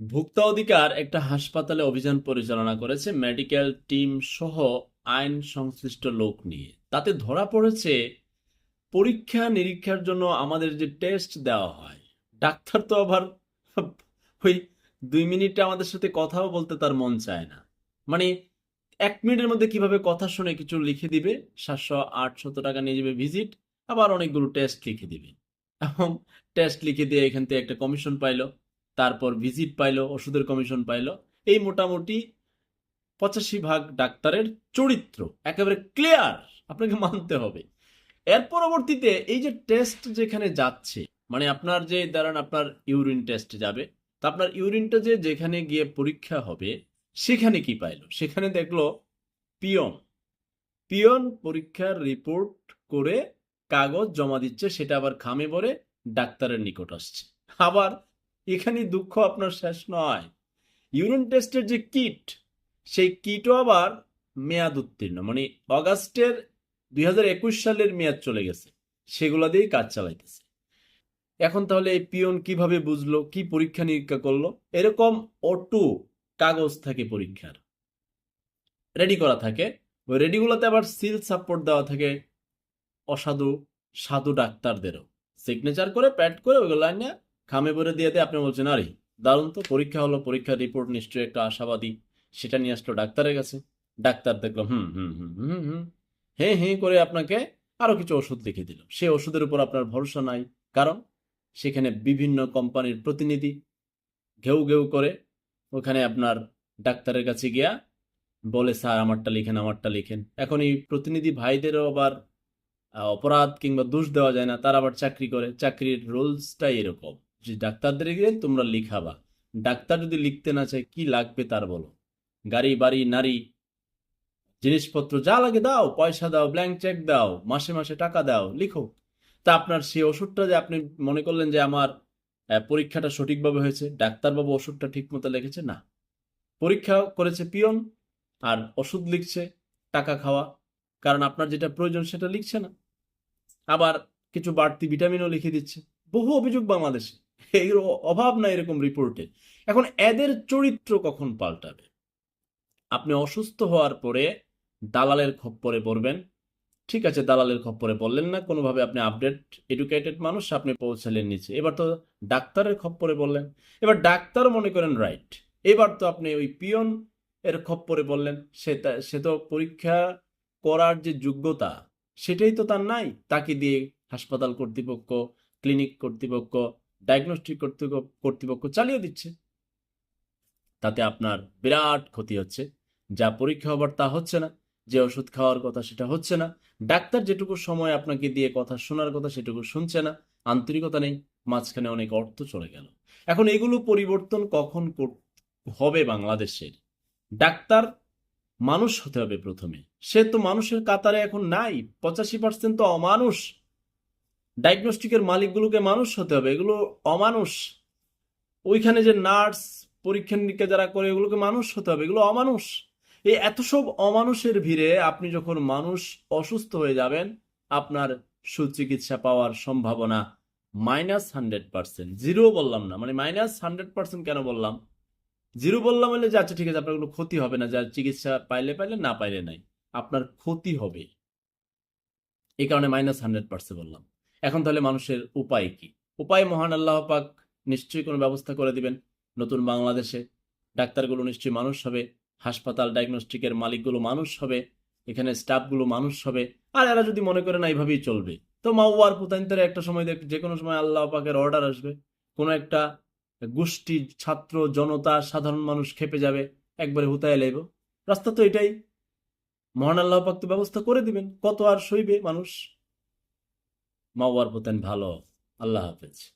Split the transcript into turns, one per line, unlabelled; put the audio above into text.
ভোক্তা অধিকার একটা হাসপাতালে অভিযান পরিচালনা করেছে মেডিকেল টিম সহ আইন সংশ্লিষ্ট লোক নিয়ে। তাতে ধরা পড়েছে, পরীক্ষা নিরীক্ষার জন্য আমাদের যে টেস্ট দেওয়া হয়, ডাক্তার তো আবার ওই দুই মিনিটে আমাদের সাথে কথাও বলতে তার মন চায় না। মানে এক মিনিটের মধ্যে কীভাবে কথা শুনে কিছু লিখে দিবে, সাতশো আটশত টাকা নিয়ে যাবে ভিজিট, আবার অনেকগুলো টেস্ট লিখে দিবে। এবং টেস্ট লিখে দিয়ে এখান থেকে একটা কমিশন পাইলো। তারপর ভিজিট পাইলো, ওষুধের কমিশন পাইলো। এই মোটামুটি পঁচাশি ভাগ ডাক্তারের চরিত্র, একেবারে ক্লিয়ার আপনাকে মানতে হবে। এর পরবর্তীতে এই যে টেস্ট যেখানে যাচ্ছে মানে আপনার যে, ধরেন আপনার ইউরিন টেস্ট যাবে, তা আপনার ইউরিনটা যে, যেখানে গিয়ে পরীক্ষা হবে, সেখানে কি পাইলো? সেখানে দেখল পিয়ন। পিয়ন পরীক্ষার রিপোর্ট করে কাগজ জমা দিচ্ছে, সেটা আবার খামে ভরে ডাক্তারের নিকট আসছে। আবার এখানে দুঃখ আপনার শেষ নয়। ইউরিন টেস্টের যে কিট, সেই কিটও আবার মেয়াদ উত্তীর্ণ মানে অগাস্টের দুই হাজার একুশ সালের মেয়াদ চলে গেছে, সেগুলা দিয়েই কাজ চালাইতেছে। এখন তাহলে এই পিয়ন কীভাবে বুঝলো, কি পরীক্ষা নিরীক্ষা করল? এরকম অটো কাগজ থাকে পরীক্ষার। রেডি করা থাকে। ওই রেডিগুলোতে আবার সিল সাপোর্ট দেওয়া থাকে অসাধু, সাধু ডাক্তারদেরও। সিগনেচার করে প্যাড করে ওইগুলো নিয়ে খামে ভরে দিয়ে দিয়ে, আপনি বলছেন, আরে, দারুণ তো, পরীক্ষা হলো, পরীক্ষার রিপোর্ট নিশ্চয়ই একটা আশাবাদী, সেটা নিয়ে আসলো ডাক্তারের কাছে। ডাক্তার দেখল হুম হুম হুম হুম হুম হে হে করে আপনাকে আরও কিছু ওষুধ লিখে দিল। সেই ওষুধের উপর আপনার ভরসা নাই, কারণ সেখানে বিভিন্ন কোম্পানির প্রতিনিধি ঘেউ ঘেউ করে ওখানে আপনার ডাক্তারের কাছে গিয়া বলে, স্যার, আমারটা লিখেন আমারটা লিখেন। এখন এই প্রতিনিধি ভাইদেরও আবার অপরাধ কিংবা দোষ দেওয়া যায় না, তারা আবার চাকরি করে। চাকরির রুলসটাই এরকম। যে ডাক্তারদের গিয়ে তোমরা লিখাবা। ডাক্তার যদি লিখতে না চায়, কি লাগবে তার বলো। গাড়ি, বাড়ি, নারী, জিনিসপত্র যা লাগে দাও, পয়সা দাও ব্ল্যাঙ্ক চেক দাও, মাসে মাসে টাকা দাও, লিখো। তা আপনার সেই ওষুধটা যে আপনি মনে করলেন যে আমার পরীক্ষাটা সঠিকভাবে হয়েছে, ডাক্তারবাবু ওষুধটা ঠিক মতো লিখেছে, না। পরীক্ষা করেছে পিয়ন, আর ওষুধ লিখছে, টাকা খাওয়া। কারণ আপনার যেটা প্রয়োজন সেটা লিখছে না। আবার কিছু বাড়তি ভিটামিনও লিখে দিচ্ছে। বহু অভিযোগ বাংলাদেশে। এর অভাব না এরকম রিপোর্টে এখন এদের চরিত্র কখন পাল্টাবে? আপনি অসুস্থ হওয়ার পরে দালালের খপ্পরে পড়বেন। ঠিক আছে, দালালের খপ্পরে বললেন না, কোনোভাবে আপনি আপডেট এডুকেটেড মানুষ, আপনি পৌঁছালেন নিচে। এবার তো ডাক্তারের খপ্পরে বললেন এবার ডাক্তার মনে করেন রাইট এবার তো আপনি ওই পিয়ন এর খপ্পরে বললেন সে সে তো পরীক্ষা করার যে যোগ্যতা, সেটাই তো তার নাই। তাকে দিয়ে হাসপাতাল কর্তৃপক্ষ ক্লিনিক কর্তৃপক্ষ ডায়াগনস্টিক কর্তৃপক্ষ চালিয়ে দিচ্ছে। তাতে আপনার বিরাট ক্ষতি হচ্ছে। যা পরীক্ষা হবার তা হচ্ছে না। যে ওষুধ খাওয়ার কথা সেটা হচ্ছে না। ডাক্তার যেটুকু সময় আপনাকে দিয়ে কথা শোনার কথা সেটুকু শুনছে না। আন্তরিকতা নেই। মাঝখানে অনেক অর্থ চলে গেল। এখন এগুলো পরিবর্তন কখন হবে বাংলাদেশের? ডাক্তার মানুষ হতে হবে প্রথমে। সে তো মানুষের কাতারে এখন নাই। পঁচাশি পার্সেন্ট তো অমানুষ। ডায়াগনস্টিকের মালিকগুলোকে মানুষ হতে হবে, এগুলো অমানুষ। ওইখানে যে নার্স, পরীক্ষা নিরীক্ষা যারা করে, এগুলোকে মানুষ হতে হবে, এগুলো অমানুষ। এই এত সব অমানুষের ভিড়ে আপনি যখন মানুষ অসুস্থ হয়ে যাবেন, আপনার সুচিকিৎসা পাওয়ার সম্ভাবনা মাইনাস হান্ড্রেড পার্সেন্ট। জিরো বললাম না মানে মাইনাস হান্ড্রেড পার্সেন্ট কেন বললাম? জিরো বললাম হলে যে আচ্ছা ঠিক আছে, আপনার কোনো ক্ষতি হবে না যার চিকিৎসা পাইলে পাইলে, না পাইলে নাই। আপনার ক্ষতি হবে। এই কারণে মাইনাস হান্ড্রেড পার্সেন্ট বললাম। এখন তাহলে মানুষের উপায় কি? উপায়, মহান আল্লাহ পাক নিশ্চয়ই কোনো ব্যবস্থা করে দিবেন নতুন বাংলাদেশে। ডাক্তারগুলো নিশ্চয়ই মানুষ হবে, হাসপাতাল ডায়াগনস্টিকের মালিকগুলো মানুষ হবে, এখানে স্টাফগুলো মানুষ হবে, আর এরা যদি মনে করে না এইভাবেই চলবে। তো মাওয়ার পুতান্তরে একটা সময় দেখ যে কোনো সময় আল্লাহ পাকের অর্ডার আসবে। কোনো একটা গোষ্ঠী ছাত্র জনতা, সাধারণ মানুষ খেপে যাবে, একবারে হুতায় লাইব রাস্তা তো এটাই। মহান আল্লাহ পাক তো ব্যবস্থা করে দিবেন, কত আর সইবে মানুষ? মাওয়ার পোতেন ভালো। আল্লাহ হাফেজ।